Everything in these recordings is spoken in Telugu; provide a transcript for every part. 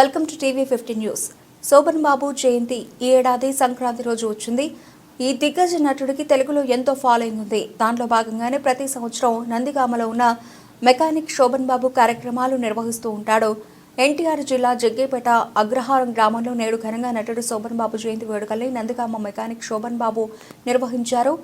Welcome to TV fifteen news. Shoban Babu జయంతి ఈ ఏడాది సంక్రాంతి రోజు వచ్చింది. ఈ దిగ్గజ నటుడికి తెలుగులో ఎంతో ఫాలోయింగ్ ఉంది. దాంట్లో భాగంగానే ప్రతి సంవత్సరం నందిగామలో ఉన్న మెకానిక్ శోభన్ బాబు కార్యక్రమాలు నిర్వహిస్తూ ఉంటాడు. ఎన్టీఆర్ జిల్లా జగ్గేపేట అగ్రహారం గ్రామంలో నేడు ఘనంగా నటుడు శోభన్ బాబు జయంతి వేడుకల్ని నందిగామ మెకానిక్ శోభన్ బాబు నిర్వహించారు.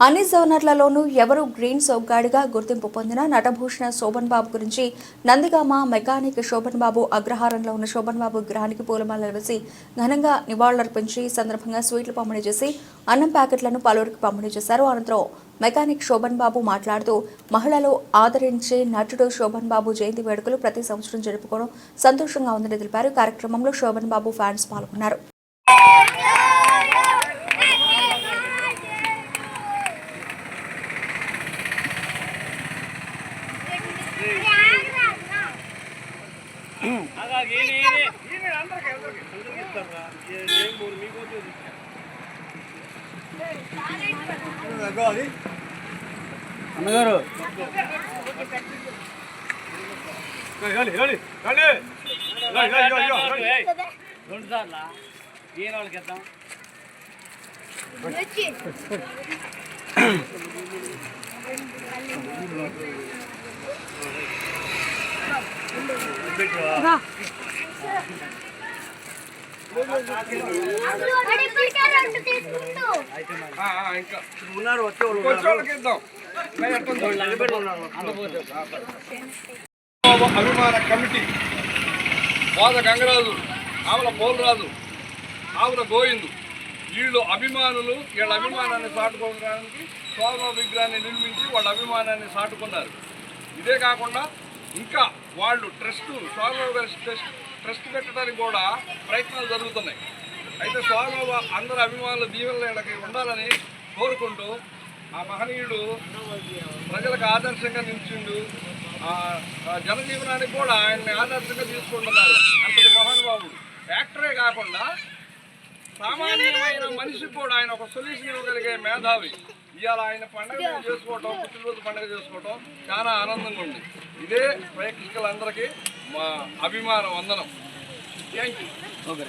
అన్ని జోనర్లలోనూ ఎవరు గ్రీన్ సోగ్గాడిగా గుర్తింపు పొందిన నటభూషణ శోభన్ బాబు గురించి నందిగామ మెకానిక్ శోభన్ బాబు అగ్రహారంలో ఉన్న శోభన్ బాబు గ్రహానికి పూలమాలలు వేసి ఘనంగా నివాళులర్పించి సందర్భంగా స్వీట్లు పంపిణీ చేసి అన్నం ప్యాకెట్లను పలువురికి పంపిణీ చేశారు. అనంతరం మెకానిక్ శోభన్ బాబు మాట్లాడుతూ మహిళలు ఆదరించే నటుడు శోభన్ బాబు జయంతి వేడుకలు ప్రతి సంవత్సరం జరుపుకోవడం సంతోషంగా ఉందని తెలిపారు. కార్యక్రమంలో శోభన్ బాబు ఫ్యాన్స్ పాల్గొన్నారు. అన్నగారు రెండు సార్లు ఈయన వాళ్ళకి ఇద్దాం ఉన్నారు వచ్చేవాళ్ళకి అభిమాన కమిటీ వాద గంగరాజు ఆవుల పోలరాజు ఆవుల గోవిందు వీళ్ళు అభిమానులు వీళ్ళ అభిమానాన్ని సాటుకోవడానికి శోభ విగ్రహాన్ని నిర్మించి వాళ్ళ అభిమానాన్ని సాటుకున్నారు ఇదే కాకుండా ఇంకా వాళ్ళు ట్రస్ట్ శోభ ట్రస్ట్ ట్రస్ట్ పెట్టడానికి కూడా ప్రయత్నాలు జరుగుతున్నాయి. అయితే శోభ అందరు అభిమానుల దీవెనలకి ఉండాలని కోరుకుంటూ ఆ మహనీయుడు ప్రజలకు ఆదర్శంగా నిలిచిండు. జనజీవనానికి కూడా ఆయన్ని ఆదర్శంగా తీసుకుంటున్నారు అంతటి మహానుభావుడు. యాక్టరే కాకుండా సామాన్యమైన మనిషికి కూడా ఆయన ఒక సొల్యూషన్ ఇవ్వగలిగే మేధావి. ఇవాళ ఆయన పండుగ చేసుకోవటం పుట్టినరోజు పండుగ చేసుకోవటం చాలా ఆనందంగా ఉంది. ఇదే ప్రేక్షకులందరికీ మా అభిమాన వందనం. Thank you okay.